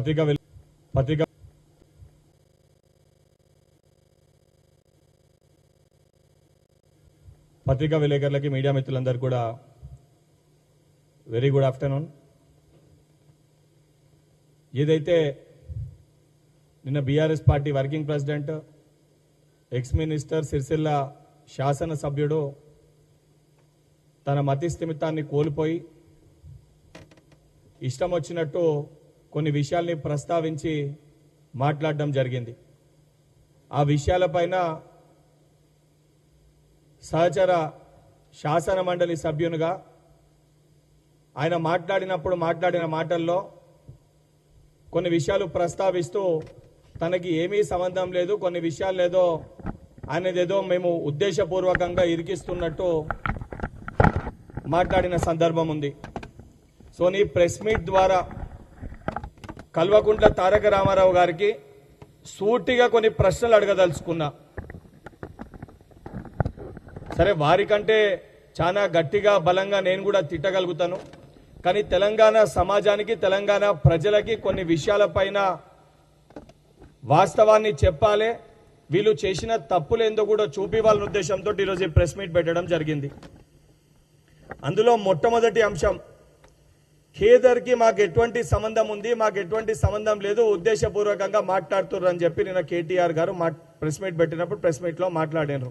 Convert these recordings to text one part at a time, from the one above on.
పత్రిక పత్రిక పత్రికా విలేకరులకి మీడియా మిత్రులందరూ కూడా వెరీ గుడ్ ఆఫ్టర్నూన్. ఏదైతే నిన్న BRS party working president ex minister Sircilla శాసనసభ్యుడు తన మతి స్థిమితాన్ని కోల్పోయి ఇష్టం వచ్చినట్టు కొన్ని విషయాల్ని ప్రస్తావించి మాట్లాడడం జరిగింది. ఆ విషయాలపైన సహచర శాసన మండలి సభ్యునిగా ఆయన మాట్లాడినప్పుడు మాట్లాడిన మాటల్లో కొన్ని విషయాలు ప్రస్తావిస్తూ తనకి ఏమీ సంబంధం లేదు కొన్ని విషయాలు లేదో ఆయనదేదో మేము ఉద్దేశపూర్వకంగా ఇరికిస్తున్నట్టు మాట్లాడిన సందర్భం ఉంది. సో నీ ప్రెస్ మీట్ ద్వారా కల్వకుంట్ల తారక రామారావు గారికి సూటిగా కొన్ని ప్రశ్నలు అడగదలుచుకున్నా. సరే వారికంటే చాలా గట్టిగా బలంగా నేను కూడా తిట్టగలుగుతాను. కానీ తెలంగాణ సమాజానికి తెలంగాణ ప్రజలకి కొన్ని విషయాలపైన వాస్తవాన్ని చెప్పాలి. వీళ్ళు చేసిన తప్పులు ఏందో కూడా చూపివ్వాలనే ఉద్దేశంతో ఈరోజు ఈ ప్రెస్ మీట్ పెట్టడం జరిగింది. అందులో మొట్టమొదటి అంశం ఖేదర్కి మాకు ఎటువంటి సంబంధం ఉంది మాకు ఎటువంటి సంబంధం లేదు ఉద్దేశపూర్వకంగా మాట్లాడుతుర్రు అని చెప్పి నిన్న కేటీఆర్ గారు మా ప్రెస్ మీట్ పెట్టినప్పుడు ప్రెస్ మీట్లో మాట్లాడారు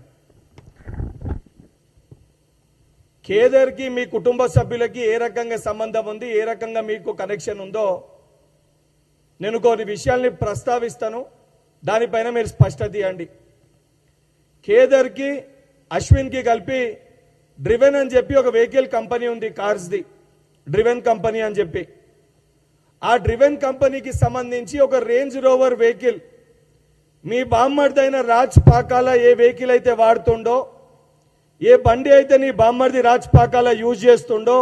కేదర్కి మీ కుటుంబ సభ్యులకి ఏ రకంగా సంబంధం ఉంది ఏ రకంగా మీకు కనెక్షన్ ఉందో నేను కొన్ని విషయాల్ని ప్రస్తావిస్తాను. దానిపైన మీరు స్పష్టత ఇవ్వండి. కేదర్కి అశ్విన్కి కలిపి డ్రివెన్ అని చెప్పి ఒక వెహికల్ కంపెనీ ఉంది కార్స్ది డ్రివెన్ కంపెనీ అని చెప్పి. ఆ డ్రివెన్ కంపెనీకి సంబంధించి ఒక రేంజ్ రోవర్ వెహికల్ మీ బామ్మర్దైన రాజ్ పాకాల ఏ వెహికల్ అయితే వాడుతుండో ఏ బండి అయితే నీ బామ్మర్ది రాజ్ పాకాల యూజ్ చేస్తుండో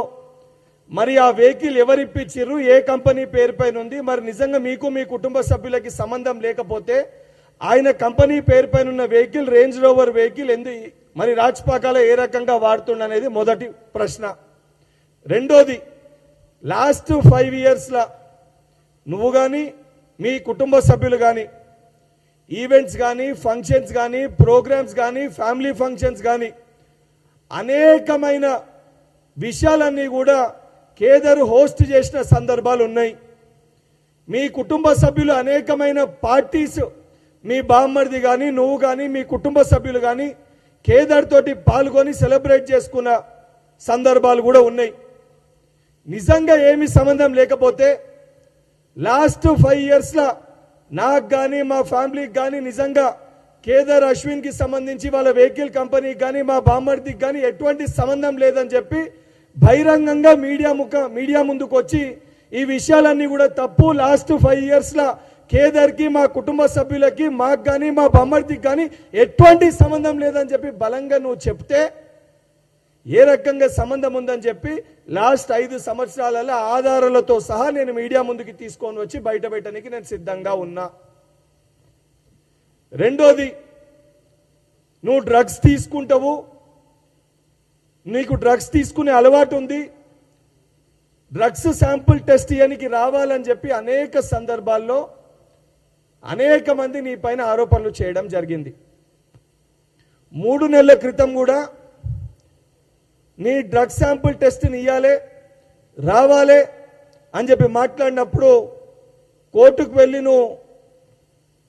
మరి ఆ వెహికల్ ఎవరు ఏ కంపెనీ పేరు పైన ఉంది మరి నిజంగా మీకు మీ కుటుంబ సభ్యులకి సంబంధం లేకపోతే ఆయన కంపెనీ పేరు పైన ఉన్న వెహికల్ రేంజ్ రోవర్ వెహికల్ ఎందు మరి రాజ్ పాకాల ఏ రకంగా వాడుతుండనేది మొదటి ప్రశ్న. రెండోది లాస్ట్ ఫైవ్ ఇయర్స్లో నువ్వు కానీ మీ కుటుంబ సభ్యులు కానీ ఈవెంట్స్ కానీ ఫంక్షన్స్ కానీ ప్రోగ్రామ్స్ కానీ ఫ్యామిలీ ఫంక్షన్స్ కానీ అనేకమైన విషయాలన్నీ కూడా కేదర్ హోస్ట్ చేసిన సందర్భాలు ఉన్నాయి. మీ కుటుంబ సభ్యులు అనేకమైన పార్టీస్ మీ బామ్మడిది కానీ నువ్వు కానీ మీ కుటుంబ సభ్యులు కానీ కేదర్ తోటి పాల్గొని సెలబ్రేట్ చేసుకున్న సందర్భాలు కూడా ఉన్నాయి. నిజంగా ఏమి సంబంధం లేకపోతే లాస్ట్ ఫైవ్ ఇయర్స్లో నాకు కానీ మా ఫ్యామిలీకి కానీ నిజంగా కేదార్ అశ్విన్కి సంబంధించి వాళ్ళ వెహికల్ కంపెనీకి కానీ మా బామ్మర్దికి కానీ ఎటువంటి సంబంధం లేదని చెప్పి బహిరంగంగా మీడియా ముఖ మీడియా ముందుకు వచ్చి ఈ విషయాలన్నీ కూడా తప్పు. లాస్ట్ ఫైవ్ ఇయర్స్లో కేదార్కి మా కుటుంబ సభ్యులకి మాకు కానీ మా బామ్మర్దికి కానీ ఎటువంటి సంబంధం లేదని చెప్పి బలంగా నువ్వు చెప్తే ఏ రకంగా సంబంధం ఉందని చెప్పి లాస్ట్ ఐదు సంవత్సరాలలో ఆధారాలతో సహా నేను మీడియా ముందుకి తీసుకొని వచ్చి బయట పెట్టడానికి నేను సిద్ధంగా ఉన్నా. రెండోది నువ్వు డ్రగ్స్ తీసుకుంటావు. నీకు డ్రగ్స్ తీసుకునే అలవాటు ఉంది. డ్రగ్స్ శాంపుల్ టెస్ట్ ఇయనికి రావాలని చెప్పి అనేక సందర్భాల్లో అనేక మంది నీ పైన ఆరోపణలు చేయడం జరిగింది. మూడు నెలల క్రితం కూడా నీ డ్రగ్ శాంపుల్ టెస్ట్ని ఇవ్వాలి రావాలి అని చెప్పి మాట్లాడినప్పుడు కోర్టుకు వెళ్ళి నువ్వు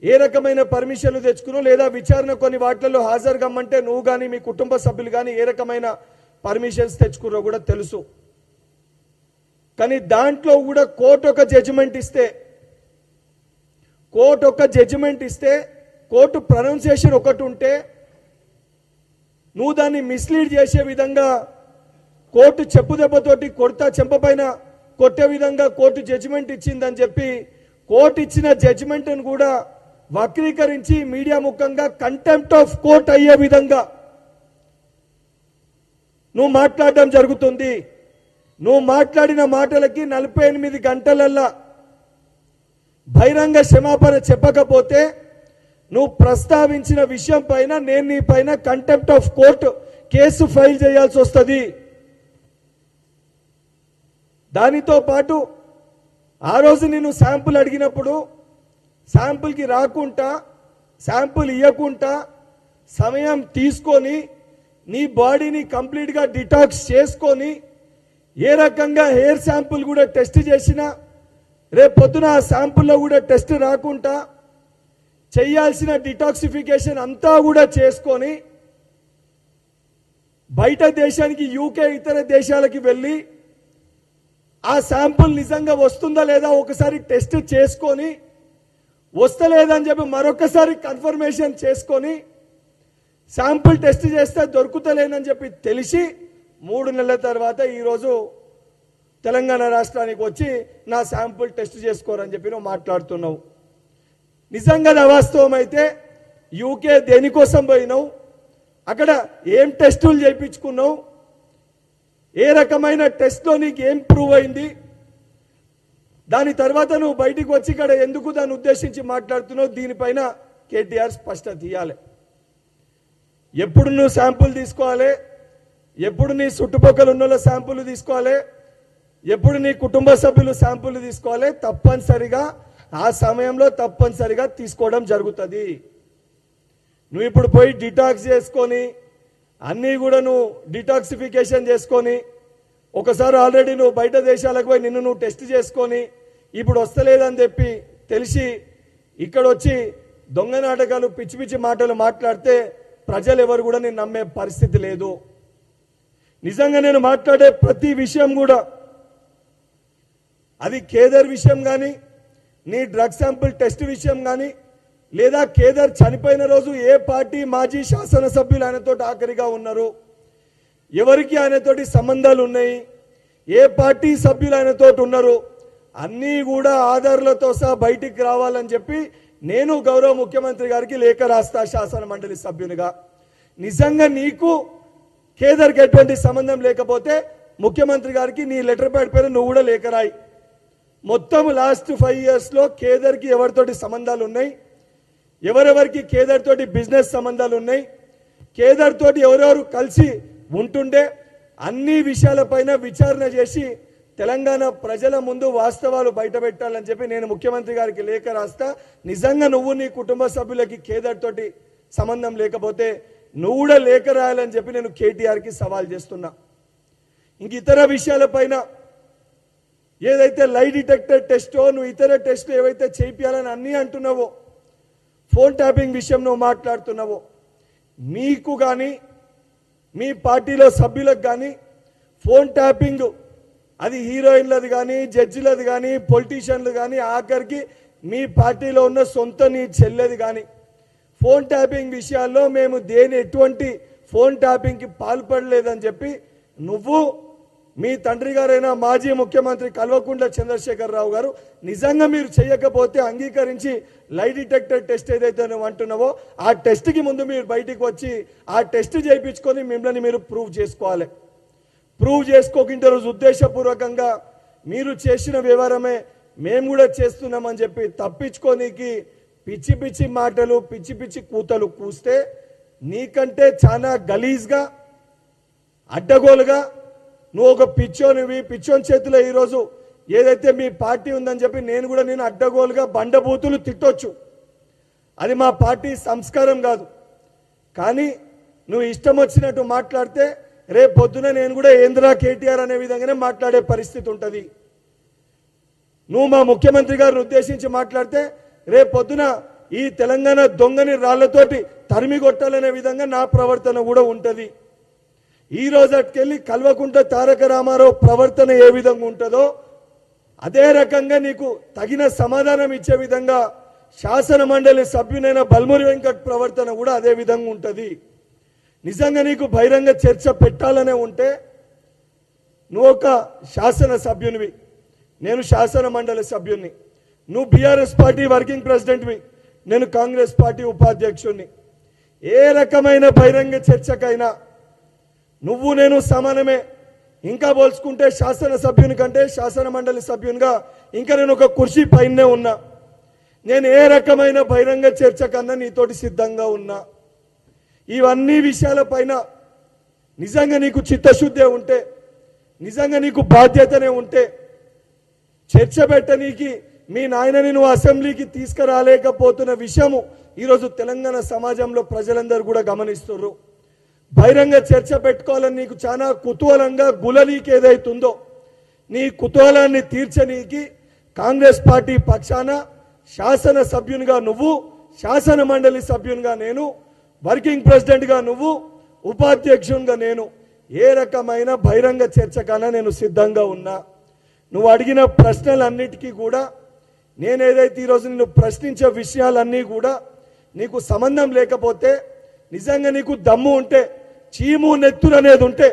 ఏ రకమైన పర్మిషన్లు తెచ్చుకున్నావు లేదా విచారణ కొన్ని వాటిల్లో హాజరు కమ్మంటే నువ్వు కానీ మీ కుటుంబ సభ్యులు కానీ ఏ రకమైన పర్మిషన్స్ తెచ్చుకున్నారో కూడా తెలుసు. కానీ దాంట్లో కూడా కోర్టు ఒక జడ్జిమెంట్ ఇస్తే కోర్టు ఒక జడ్జిమెంట్ ఇస్తే కోర్టు ప్రొనౌన్సియేషన్ ఒకటి ఉంటే నువ్వు దాన్ని మిస్లీడ్ చేసే విధంగా కోర్టు చెప్పు దెబ్బతోటి కొడతా చెంపపైన కొట్టే విధంగా కోర్టు జడ్జిమెంట్ ఇచ్చిందని చెప్పి కోర్టు ఇచ్చిన జడ్జిమెంట్ను కూడా వక్రీకరించి మీడియా ముఖంగా కంటెంప్ట్ ఆఫ్ కోర్ట్ అయ్యే విధంగా నువ్వు మాట్లాడడం జరుగుతుంది. నువ్వు మాట్లాడిన మాటలకి నలభై ఎనిమిది గంటలల్లా బహిరంగ క్షమాపణ చెప్పకపోతే నువ్వు ప్రస్తావించిన విషయం పైన నేను నీ పైన contempt of court case file చేయాల్సి వస్తుంది. దానితో పాటు ఆ రోజు నేను శాంపుల్ అడిగినప్పుడు శాంపుల్కి రాకుండా శాంపుల్ ఇవ్వకుండా సమయం తీసుకొని నీ బాడీని కంప్లీట్గా డిటాక్స్ చేసుకొని ఏ రకంగా హెయిర్ శాంపుల్ కూడా టెస్ట్ చేసినా రేపు పొద్దున ఆ శాంపుల్లో కూడా టెస్ట్ రాకుండా చేయాల్సిన డిటాక్సిఫికేషన్ అంతా కూడా చేసుకొని బయట దేశానికి యూకే ఇతర దేశాలకి వెళ్ళి ఆ శాంపుల్ నిజంగా వస్తుందా లేదా ఒకసారి టెస్ట్ చేసుకొని వస్తలేదని చెప్పి మరొకసారి కన్ఫర్మేషన్ చేసుకొని శాంపుల్ టెస్ట్ చేస్తే దొరుకుతలేనని చెప్పి తెలిసి మూడు నెలల తర్వాత ఈరోజు తెలంగాణ రాష్ట్రానికి వచ్చి నా శాంపుల్ టెస్ట్ చేసుకోరని చెప్పి నువ్వు మాట్లాడుతున్నావు. నిజంగా అది అవాస్తవం అయితే యూకే దేనికోసం పోయినావు? అక్కడ ఏం టెస్టులు చేయించుకున్నావు? ఏ రకమైన టెస్ట్లో నీకు ఏం ప్రూవ్ అయింది? దాని తర్వాత నువ్వు బయటికి వచ్చి ఇక్కడ ఎందుకు దాన్ని ఉద్దేశించి మాట్లాడుతున్నావు? దీనిపైన కేటీఆర్ స్పష్టత ఇవ్వాలి ఎప్పుడు నువ్వు శాంపుల్ తీసుకోవాలి? ఎప్పుడు నీ చుట్టుపక్కల ఉన్న వాళ్ళ శాంపుల్ తీసుకోవాలి? ఎప్పుడు నీ కుటుంబ సభ్యులు శాంపుల్ తీసుకోవాలి? తప్పనిసరిగా ఆ సమయంలో తప్పనిసరిగా తీసుకోవడం జరుగుతుంది. నువ్వు ఇప్పుడు పోయి డిటాక్స్ చేసుకొని అన్నీ కూడా నువ్వు డిటాక్సిఫికేషన్ చేసుకొని ఒకసారి ఆల్రెడీ నువ్వు బయట దేశాలకు పోయి నిన్ను నువ్వు టెస్ట్ చేసుకొని ఇప్పుడు వస్తలేదని చెప్పి తెలిసి ఇక్కడ వచ్చి దొంగ నాటకాలు పిచ్చి పిచ్చి మాటలు మాట్లాడితే ప్రజలు ఎవరు కూడా నేను నమ్మే పరిస్థితి లేదు. నిజంగా నేను మాట్లాడే ప్రతి విషయం కూడా అది కేదర్ విషయం కానీ నీ డ్రగ్ శాంపుల్ టెస్ట్ విషయం కానీ లేదా కేదార్ చనిపోయిన రోజు ఏ పార్టీ మాజీ శాసనసభ్యులు ఆయనతో ఆఖరిగా ఉన్నారు? ఎవరికి ఆయనతోటి సంబంధాలు ఉన్నాయి? ఏ పార్టీ సభ్యులు ఆయనతో ఉన్నారు? అన్నీ కూడా ఆధార్లతో సహా బయటికి రావాలని చెప్పి నేను గౌరవ ముఖ్యమంత్రి గారికి లేఖ రాస్తా శాసన మండలి సభ్యునిగా. నిజంగా నీకు కేదర్కి ఎటువంటి సంబంధం లేకపోతే ముఖ్యమంత్రి గారికి నీ లెటర్ ప్యాడ్ పేరు నువ్వు కూడా లేఖ రాయి. మొత్తం లాస్ట్ ఫైవ్ ఇయర్స్లో కేదర్కి ఎవరితోటి సంబంధాలు ఉన్నాయి? ఎవరెవరికి కేదార్ తోటి బిజినెస్ సంబంధాలు ఉన్నాయి కేదార్ తోటి ఎవరెవరు కలిసి ఉంటుండే అన్ని విషయాలపైన విచారణ చేసి తెలంగాణ ప్రజల ముందు వాస్తవాలు బయట పెట్టాలని చెప్పి నేను ముఖ్యమంత్రి గారికి లేఖ రాస్తా. నిజంగా నువ్వు నీ కుటుంబ సభ్యులకి కేదార్ తోటి సంబంధం లేకపోతే నువ్వు కూడా లేఖ రాయాలని చెప్పి నేను కేటీఆర్కి సవాల్ చేస్తున్నా. ఇంక ఇతర విషయాలపైన ఏదైతే లై డిటెక్టర్ టెస్టో నువ్వు ఇతర టెస్ట్ ఏవైతే చేయించాలని అన్నీ అంటున్నావో ఫోన్ ట్యాపింగ్ విషయం నువ్వు మాట్లాడుతున్నావు మీకు కానీ మీ పార్టీలో సభ్యులకు కానీ ఫోన్ ట్యాపింగ్ అది హీరోయిన్లది కానీ జడ్జిలది కానీ పొలిటీషియన్లు కానీ ఆఖరికి మీ పార్టీలో ఉన్న సొంత నీ చెల్లెది కానీ ఫోన్ ట్యాపింగ్ విషయాల్లో మేము దేని ఎటువంటి ఫోన్ ట్యాపింగ్కి పాల్పడలేదని చెప్పి నువ్వు మీ తండ్రి గారైన మాజీ ముఖ్యమంత్రి కల్వకుంట్ల చంద్రశేఖర్ రావు గారు నిజంగా మీరు చేయకపోతే అంగీకరించి లై డిటెక్టర్ టెస్ట్ ఏదైతే అంటున్నావో ఆ టెస్ట్కి ముందు మీరు బయటికి వచ్చి ఆ టెస్ట్ చేయించుకొని మిమ్మల్ని మీరు ప్రూవ్ చేసుకోవాలి. ప్రూవ్ చేసుకోకుండా రోజు ఉద్దేశపూర్వకంగా మీరు చేసిన వివరమే మేము కూడా చేస్తున్నామని చెప్పి తప్పించుకోనికి పిచ్చి పిచ్చి మాటలు పిచ్చి పిచ్చి కూతలు కూస్తే నీకంటే చాలా గలీజ్గా అడ్డగోలుగా నువ్వు ఒక పిచ్చోనివి పిచ్చోని చేతిలో ఈరోజు ఏదైతే మీ పార్టీ ఉందని చెప్పి నేను కూడా నేను అడ్డగోలుగా బండబూతులు తిట్టొచ్చు. అది మా పార్టీ సంస్కారం కాదు. కానీ నువ్వు ఇష్టం వచ్చినట్టు మాట్లాడితే రేపు పొద్దున నేను కూడా ఏంద్రా కేటీఆర్ అనే విధంగానే మాట్లాడే పరిస్థితి ఉంటుంది. నువ్వు మా ముఖ్యమంత్రి గారిని ఉద్దేశించి మాట్లాడితే రేపు పొద్దున ఈ తెలంగాణ దొంగని రాళ్ళతోటి తరిమి కొట్టాలనే విధంగా నా ప్రవర్తన కూడా ఉంటుంది. ఈ రోజుకెళ్ళి కల్వకుంట తారక రామారావు ప్రవర్తన ఏ విధంగా ఉంటుందో అదే రకంగా నీకు తగిన సమాధానం ఇచ్చే విధంగా శాసన మండలి సభ్యునైన బల్మురి వెంకట్ ప్రవర్తన కూడా అదే విధంగా ఉంటుంది. నిజంగా నీకు బహిరంగ చర్చ పెట్టాలనే ఉంటే నువ్వు ఒక శాసన సభ్యునివి. నేను శాసన మండలి సభ్యుని నువ్వు బీఆర్ఎస్ పార్టీ వర్కింగ్ ప్రెసిడెంట్వి. నేను కాంగ్రెస్ పార్టీ ఉపాధ్యక్షుడిని ఏ రకమైన బహిరంగ చర్చకైనా నువ్వు నేను సమానమే. ఇంకా పోల్చుకుంటే శాసన సభ్యుని కంటే శాసన మండలి సభ్యునిగా ఇంకా నేను ఒక కుర్చీ పైనే ఉన్నా. నేను ఏ రకమైన బహిరంగ చర్చ కన్నా నీతోటి సిద్ధంగా ఉన్నా. ఇవన్నీ విషయాలపైన నిజంగా నీకు చిత్తశుద్ధే ఉంటే నిజంగా నీకు బాధ్యతనే ఉంటే చర్చ పెట్టనీకి మీ నాయనని నువ్వు అసెంబ్లీకి తీసుకురాలేకపోతున్న విషయము ఈరోజు తెలంగాణ సమాజంలో ప్రజలందరూ కూడా గమనిస్తున్నారు బహిరంగ చర్చ పెట్టుకోవాలని నీకు చాలా కుతూహలంగా గులనీకి ఏదైతుందో నీ కుతూహలాన్ని తీర్చనీకి కాంగ్రెస్ పార్టీ పక్షాన శాసన సభ్యునిగా నువ్వు శాసన మండలి సభ్యునిగా నేను వర్కింగ్ ప్రెసిడెంట్గా నువ్వు ఉపాధ్యక్షునిగా నేను ఏ రకమైన బహిరంగ చర్చకన్నా నేను సిద్ధంగా ఉన్నా. నువ్వు అడిగిన ప్రశ్నలన్నిటికీ కూడా నేనేదైతే ఈరోజు నిన్ను ప్రశ్నించే విషయాలన్నీ కూడా నీకు సంబంధం లేకపోతే నిజంగా నీకు దమ్ము ఉంటే చీము నెత్తురు అనేది ఉంటే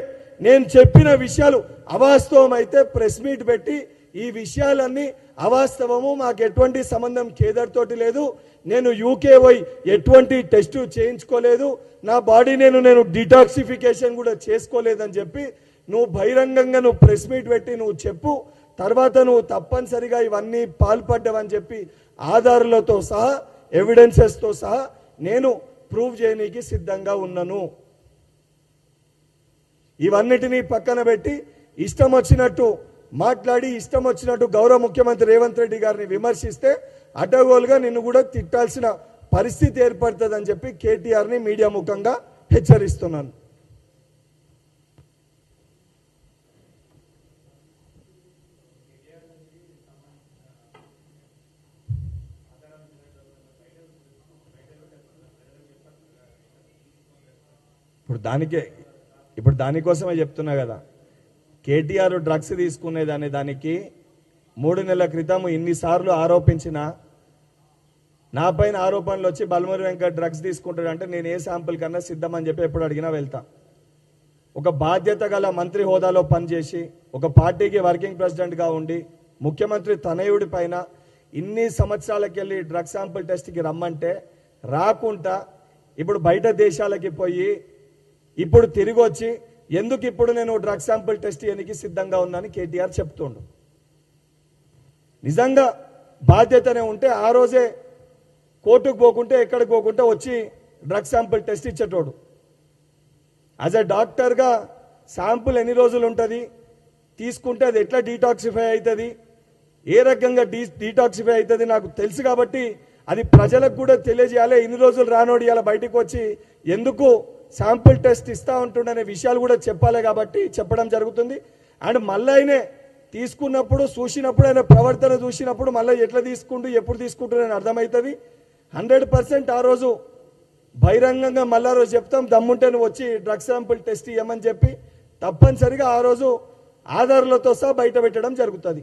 నేను చెప్పిన విషయాలు అవాస్తవం అయితే ప్రెస్ మీట్ పెట్టి ఈ విషయాలన్నీ అవాస్తవము మాకు ఎటువంటి సంబంధం కేదర్తోటి లేదు. నేను యూకే పోయి ఎటువంటి టెస్ట్ చేయించుకోలేదు. నా బాడీ నేను నేను డిటాక్సిఫికేషన్ కూడా చేసుకోలేదని చెప్పి నువ్వు బహిరంగంగా నువ్వు ప్రెస్ మీట్ పెట్టి నువ్వు చెప్పు. తర్వాత నువ్వు తప్పనిసరిగా ఇవన్నీ పాల్పడ్డావని చెప్పి ఆధారాలతో సహా ఎవిడెన్సెస్తో సహా నేను ప్రూవ్ చేయనీకి సిద్ధంగా ఉన్నాను. ఇవన్నిటినీ పక్కన పెట్టి ఇష్టం వచ్చినట్టు మాట్లాడి ఇష్టం వచ్చినట్టు గౌరవ ముఖ్యమంత్రి రేవంత్ రెడ్డి గారిని విమర్శిస్తే అడ్డగోలుగా నిన్ను కూడా తిట్టాల్సిన పరిస్థితి ఏర్పడుతుందని చెప్పి కేటీఆర్ని మీడియా ముఖంగా హెచ్చరిస్తున్నాను. ఇప్పుడు దానికే ఇప్పుడు దానికోసమే చెప్తున్నా కదా. కేటీఆర్ డ్రగ్స్ తీసుకునేదనే దానికి మూడు నెలల క్రితం ఇన్నిసార్లు ఆరోపించిన నా పైన ఆరోపణలు వచ్చి బలమూరి వెంకట్ డ్రగ్స్ తీసుకుంటాడంటే నేను ఏ శాంపుల్ కన్నా సిద్ధమని చెప్పి ఎప్పుడు అడిగినా వెళ్తా. ఒక బాధ్యత గల మంత్రి హోదాలో పనిచేసి ఒక పార్టీకి వర్కింగ్ ప్రెసిడెంట్గా ఉండి ముఖ్యమంత్రి తనయుడి పైన ఇన్ని సంవత్సరాలకెళ్ళి డ్రగ్స్ డ్రగ్ శాంపుల్ టెస్ట్కి రమ్మంటే రాకుండా ఇప్పుడు బయట దేశాలకి పోయి ఇప్పుడు తిరిగి వచ్చి ఎందుకు ఇప్పుడు నేను డ్రగ్ శాంపుల్ టెస్ట్ చేయడానికి సిద్ధంగా ఉన్నాను కేటీఆర్ చెప్తుండు. నిజంగా బాధ్యతనే ఉంటే ఆ రోజే కోర్టుకు పోకుంటే ఎక్కడికి పోకుంటే వచ్చి డ్రగ్ శాంపుల్ టెస్ట్ ఇచ్చేటోడు. యాజ్ ఎ డాక్టర్గా శాంపుల్ ఎన్ని రోజులు ఉంటుంది? తీసుకుంటే అది ఎట్లా డీటాక్సిఫై అవుతుంది ఏ రకంగా డీ డీటాక్సిఫై అవుతుంది నాకు తెలుసు కాబట్టి అది ప్రజలకు కూడా తెలియజేయాలి. ఇన్ని రోజులు రానోడి ఇలా బయటకు వచ్చి ఎందుకు శాంపుల్ టెస్ట్ ఇస్తూ ఉంటుండనే విషయాలు కూడా చెప్పాలి కాబట్టి చెప్పడం జరుగుతుంది. అండ్ మళ్ళీ ఆయనే తీసుకున్నప్పుడు చూసినప్పుడు ఆయన ప్రవర్తన చూసినప్పుడు మళ్ళీ ఎట్లా తీసుకుంటూ ఎప్పుడు తీసుకుంటున్నారని అర్థమవుతుంది. హండ్రెడ్ పర్సెంట్ ఆ రోజు బహిరంగంగా మళ్ళా రోజు చెప్తాం దమ్ముంటే నువ్వు వచ్చి డ్రగ్ శాంపుల్ టెస్ట్ ఇవ్వమని చెప్పి. తప్పనిసరిగా ఆ రోజు ఆధార్లతో సహా బయట పెట్టడం జరుగుతుంది.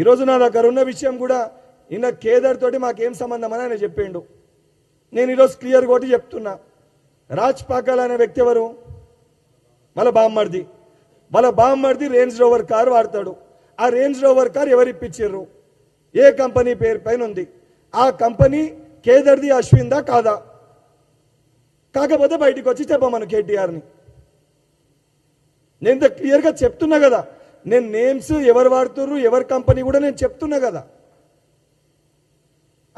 ఈరోజు నా దగ్గర ఉన్న విషయం కూడా నిన్న కేదార్ తోటి మాకేం సంబంధం అని ఆయన చెప్పిండు. నేను ఈరోజు క్లియర్ ఒకటి చెప్తున్నా. రాజ్ పాకాల్ అనే వ్యక్తి ఎవరు? వాళ్ళ బామ్మర్ది. వాళ్ళ బామ్మర్ది రేంజ్ రోవర్ కార్ వాడతాడు. ఆ రేంజ్ రోవర్ కార్ ఎవరు ఇప్పించారు ఏ కంపెనీ పేరు పైన ఉంది ఆ కంపెనీ కేదర్ది అశ్విందా కాదా? కాకపోతే బయటికి వచ్చి చెప్పమను కేటీఆర్ని. నేను క్లియర్గా చెప్తున్నా కదా. నేను నేమ్స్ ఎవరు వాడుతుర్రు ఎవరి కంపెనీ కూడా నేను చెప్తున్నా కదా.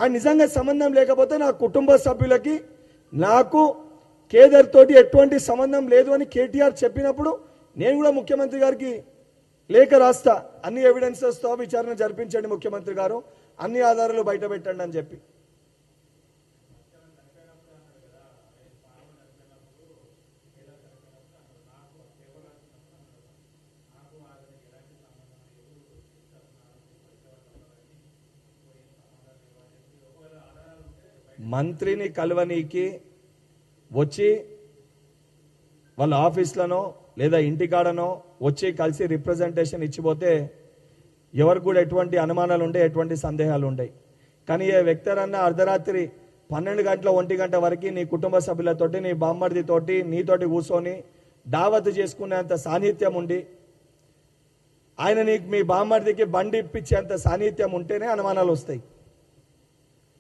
ఆ నిజంగా సంబంధం లేకపోతే నా కుటుంబ సభ్యులకి నాకు కేదర్ తోటి ఎటువంటి సంబంధం లేదు అని కేటీఆర్ చెప్పినప్పుడు నేను కూడా ముఖ్యమంత్రి గారికి లేఖ రాస్తా. అన్ని ఎవిడెన్సెస్తో విచారణ జరిపించండి ముఖ్యమంత్రి గారు. అన్ని ఆధారాలు బయట పెట్టండి అని చెప్పి. మంత్రిని కలవనీకి వచ్చి వాళ్ళ ఆఫీస్లనో లేదా ఇంటికాడనో వచ్చి కలిసి రిప్రజెంటేషన్ ఇచ్చిపోతే ఎవరికి కూడా ఎటువంటి అనుమానాలు ఉండే ఎటువంటి సందేహాలు ఉండయి కానీ ఏ వ్యక్తరన్నా అర్ధరాత్రి పన్నెండు గంటల ఒంటి గంట వరకు నీ కుటుంబ సభ్యులతోటి నీ బామ్మర్దితోటి నీతోటి కూర్చొని దావత్ చేసుకునేంత సాన్నిధ్యం ఉండి ఆయన నీకు మీ బామ్మర్దికి బండి ఇప్పించేంత సాన్నిధ్యం ఉంటేనే అనుమానాలు వస్తాయి.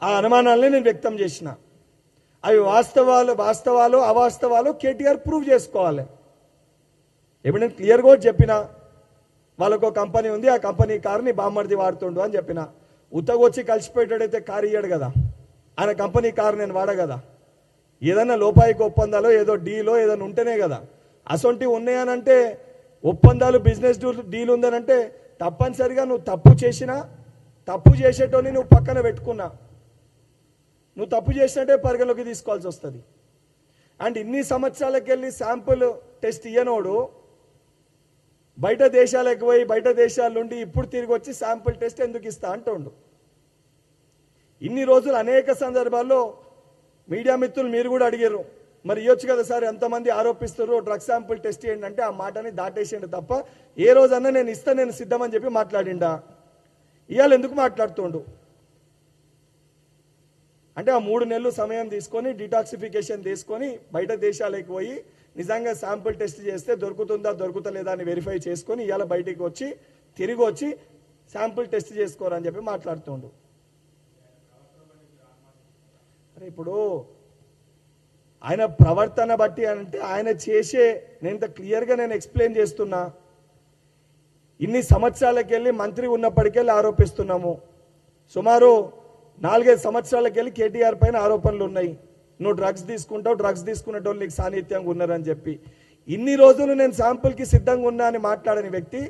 ఆ అనుమానాలని నేను వ్యక్తం చేసిన. అవి వాస్తవాలు వాస్తవాలు అవాస్తవాలు కేటీఆర్ ప్రూవ్ చేసుకోవాలి. ఇప్పుడు నేను క్లియర్గా చెప్పిన వాళ్ళకు ఒక కంపెనీ ఉంది ఆ కంపెనీ కారుని బామ్మర్ది వాడుతుండు అని చెప్పిన ఉత్తగొచ్చి కలిసిపోయేటైతే కారు ఇయ్యాడు కదా. ఆయన కంపెనీ కారు నేను వాడగదా ఏదైనా లోపాయికి ఒప్పందాలో ఏదో డీలో ఏదైనా ఉంటేనే కదా. అసొంటి ఉన్నాయనంటే ఒప్పందాలు బిజినెస్ డీల్ ఉందనంటే తప్పనిసరిగా నువ్వు తప్పు చేసినా తప్పు చేసేటోని నువ్వు పక్కన పెట్టుకున్నా. నువ్వు తప్పు చేసినట్టే పరిగణలోకి తీసుకోవాల్సి వస్తుంది. అండ్ ఇన్ని సంవత్సరాలకు వెళ్ళి శాంపుల్ టెస్ట్ ఇయ్యనోడు బయట దేశాలకు పోయి బయట దేశాల నుండి ఇప్పుడు తిరిగి వచ్చి శాంపుల్ టెస్ట్ ఎందుకు ఇస్తా అంటుండు. ఇన్ని రోజులు అనేక సందర్భాల్లో మీడియా మిత్రులు మీరు కూడా అడిగారు మరి ఇవ్వచ్చు కదా సార్ ఎంతమంది ఆరోపిస్తారు డ్రగ్ శాంపుల్ టెస్ట్ చేయండి అంటే ఆ మాటని దాటేసిండు తప్ప ఏ రోజన్నా నేను ఇస్తా నేను సిద్ధమని చెప్పి మాట్లాడిండా. ఇవాళ ఎందుకు మాట్లాడుతుండు? అంటే ఆ మూడు నెలలు సమయం తీసుకొని డిటాక్సిఫికేషన్ తీసుకొని బయట దేశాలకు పోయి నిజంగా శాంపుల్ టెస్ట్ చేస్తే దొరుకుతుందా దొరుకుతలేదా అని వెరిఫై చేసుకొని ఇవాళ బయటికి వచ్చి తిరిగి వచ్చి శాంపుల్ టెస్ట్ చేసుకోరని చెప్పి మాట్లాడుతుండు. అరే ఇప్పుడు ఆయన ప్రవర్తన బట్టి అంటే ఆయన చేసే నేను ఇంత క్లియర్గా నేను ఎక్స్ప్లెయిన్ చేస్తున్నా. ఇన్ని సంవత్సరాలకు వెళ్ళి మంత్రి ఉన్నప్పటికెళ్ళి ఆరోపిస్తున్నాము. సుమారు నాలుగైదు సంవత్సరాలకు వెళ్ళి కేటీఆర్ పైన ఆరోపణలు ఉన్నాయి. నువ్వు డ్రగ్స్ తీసుకుంటావు డ్రగ్స్ తీసుకునేటోళ్ళు నీకు సాన్నిధ్యంగా ఉన్నారని చెప్పి. ఇన్ని రోజులు నేను శాంపుల్కి సిద్ధంగా ఉన్నా అని మాట్లాడని వ్యక్తి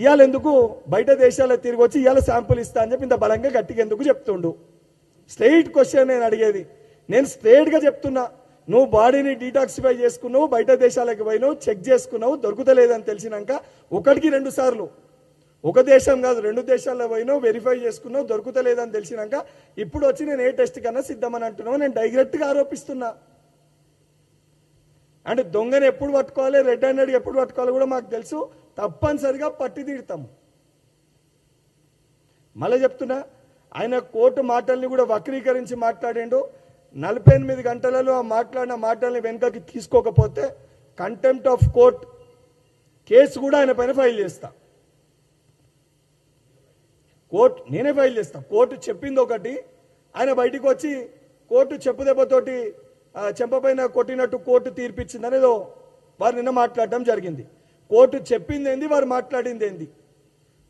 ఇవాళ ఎందుకు బయట దేశాల్లో తిరిగి వచ్చి ఇవాళ శాంపుల్ ఇస్తా అని చెప్పి ఇంత బలంగా గట్టిగా ఎందుకు చెప్తుండు? స్ట్రెయిట్ క్వశ్చన్ నేను అడిగేది. నేను స్ట్రెయిట్గా చెప్తున్నా. నువ్వు బాడీని డీటాక్సిఫై చేసుకున్నావు బయట దేశాలకు పోయినావు చెక్ చేసుకున్నావు దొరుకుతలేదని తెలిసినాక ఒకటికి రెండు సార్లు. ఒక దేశం కాదు రెండు దేశాల్లో పోయినావు వెరిఫై చేసుకున్నావు దొరుకుతలేదని తెలిసినాక ఇప్పుడు వచ్చి నేను ఏ టెస్ట్ కన్నా సిద్ధమని అంటున్నావు నేను డైరెక్ట్గా ఆరోపిస్తున్నా. అంటే దొంగని ఎప్పుడు పట్టుకోవాలి రెడ్ హ్యాండెడ్ ఎప్పుడు పట్టుకోవాలి కూడా మాకు తెలుసు. తప్పనిసరిగా పట్టి తీడతాము మళ్ళీ చెప్తున్నా ఆయన కోర్టు మాటల్ని కూడా వక్రీకరించి మాట్లాడిండు. నలభై ఎనిమిది గంటలలో ఆ మాట్లాడిన మాటల్ని వెనుకకి తీసుకోకపోతే కంటెంప్ట్ ఆఫ్ కోర్ట్ కేసు కూడా ఆయన పైన ఫైల్ చేస్తాను కోర్టు నేనే ఫైల్ చేస్తా. కోర్టు చెప్పింది ఒకటి ఆయన బయటికి వచ్చి కోర్టు చెప్పు దెబ్బతోటి చెంపపైన కొట్టినట్టు కోర్టు తీర్పిచ్చింది అనేదో వారు నిన్న మాట్లాడటం జరిగింది. కోర్టు చెప్పింది ఏంది వారు మాట్లాడింది ఏంది?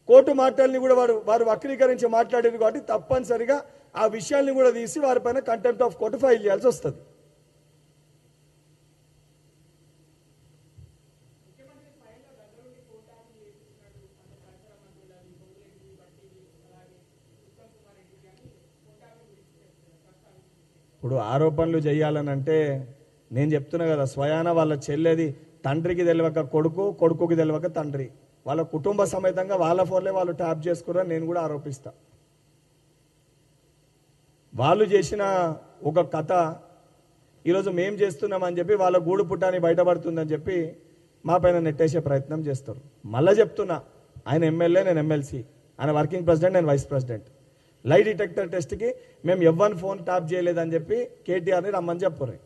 కోర్టు మాటల్ని కూడా వారు వారు వక్రీకరించి మాట్లాడారు కాబట్టి తప్పనిసరిగా ఆ విషయాల్ని కూడా తీసి వారిపైన కంటెంప్ట్ ఆఫ్ కోర్టు ఫైల్ చేయాల్సి వస్తుంది. ఇప్పుడు ఆరోపణలు చేయాలని అంటే నేను చెప్తున్నా కదా స్వయాన వాళ్ళ చెల్లెది తండ్రికి తెలియక కొడుకు కొడుకుకి తెలియక తండ్రి. వాళ్ళ కుటుంబ సమేతంగా వాళ్ళ ఫోన్లే వాళ్ళు ట్యాప్ చేసుకున్నారని నేను కూడా ఆరోపిస్తా. వాళ్ళు చేసిన ఒక కథ ఈరోజు మేం చేస్తున్నామని చెప్పి వాళ్ళ గూడు పుట్టాన్ని బయటపడుతుందని చెప్పి మా పైన నెట్టేసే ప్రయత్నం చేస్తారు. మళ్ళా చెప్తున్నా ఆయన ఎమ్మెల్యే నేను ఎమ్మెల్సీ. ఆయన వర్కింగ్ ప్రెసిడెంట్ నేను వైస్ ప్రెసిడెంట్. లై డిటెక్టర్ టెస్ట్కి మేము ఎవ్వని ఫోన్ ట్యాప్ చేయలేదని చెప్పి కేటీఆర్ని రమ్మని చెప్పుర్రి.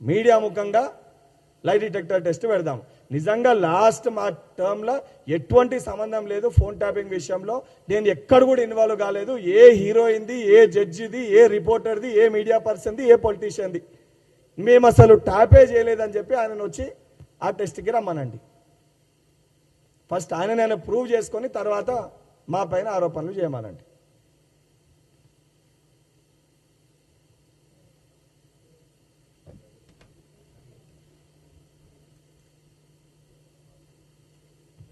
మీడియా ముఖంగా లై డిటెక్టర్ టెస్ట్ పెడదాం. నిజంగా లాస్ట్ మా టర్మ్లో ఎటువంటి సంబంధం లేదు ఫోన్ ట్యాపింగ్ విషయంలో. నేను ఎక్కడ కూడా ఇన్వాల్వ్ కాలేదు. ఏ హీరోయిన్ది ఏ జడ్జిది ఏ రిపోర్టర్ది ఏ మీడియా పర్సన్ది ఏ పొలిటీషియన్ది మేము అసలు ట్యాపే చేయలేదని చెప్పి ఆయనను వచ్చి ఆ టెస్ట్కి రమ్మనండి. ఫస్ట్ ఆయన నేను ప్రూవ్ చేసుకొని తర్వాత మా పైన ఆరోపణలు చేయమనండి.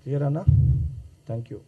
క్లియర్ అన్నా థ్యాంక్ యూ